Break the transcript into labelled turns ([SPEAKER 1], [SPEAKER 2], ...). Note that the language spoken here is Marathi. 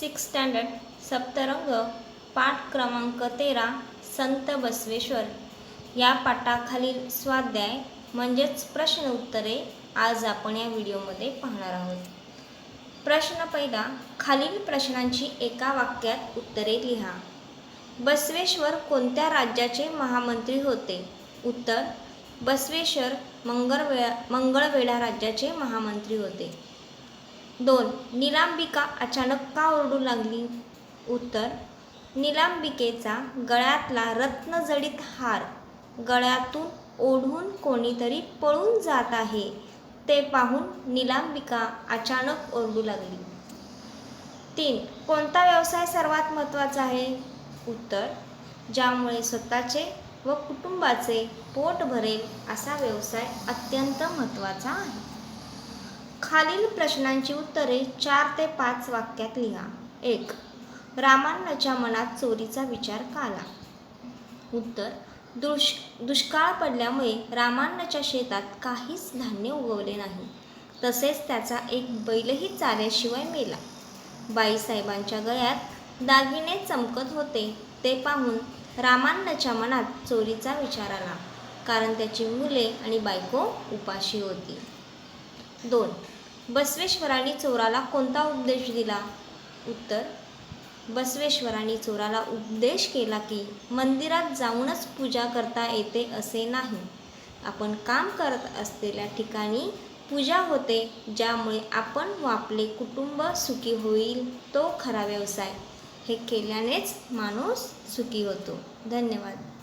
[SPEAKER 1] सिक्स स्टँडर्ड सप्तरंग पाठ क्रमांक तेरा संत बसवेश्वर. या पाठाखालील स्वाध्याय म्हणजेच प्रश्न उत्तरे आज आपण या व्हिडिओमध्ये पाहणार आहोत. प्रश्न पहिला खालील प्रश्नांची एका वाक्यात उत्तरे लिहा. बसवेश्वर कोणत्या राज्याचे महामंत्री होते? उत्तर बसवेश्वर मंगळवेळा मंगळवेढा राज्याचे महामंत्री होते. दोन निलांबिका अचानक का ओरडू लागली? उत्तर निलांबिकेचा गळ्यातला रत्नजडित हार गळ्यातून ओढून कोणीतरी पळून जात आहे. ते पाहून निलांबिका अचानक ओरडू लागली. तीन कोणता व्यवसाय सर्वात महत्त्वाचा आहे? उत्तर ज्यामुळे स्वतःचे व कुटुंबाचे पोट भरेल असा व्यवसाय अत्यंत महत्त्वाचा आहे. खालील प्रश्नांची उत्तरे चार ते पाच वाक्यात लिहा. एक रामांनाच्या मनात चोरीचा विचार का आला? उत्तर दुष् दुष्काळ पडल्यामुळे रामांनाच्या शेतात काहीच धान्य उगवले नाही. तसेच त्याचा एक बैलही चाल्याशिवाय मेला. बाईसाहेबांच्या गळ्यात दागिने चमकत होते. ते पाहून रामांनाच्या मनात चोरीचा विचार आला कारण त्याची मुले आणि बायको उपाशी होती. दोन बसवेश्वरांनी चोराला कोणता उपदेश दिला? उत्तर बसवेश्वरांनी चोराला उपदेश केला की मंदिरात जाऊनच पूजा करता येते असे नाही. आपण काम करत असलेल्या ठिकाणी पूजा होते ज्यामुळे आपण व आपले कुटुंब सुखी होईल तो खरा व्यवसाय. हे केल्यानेच माणूस सुखी होतो. धन्यवाद.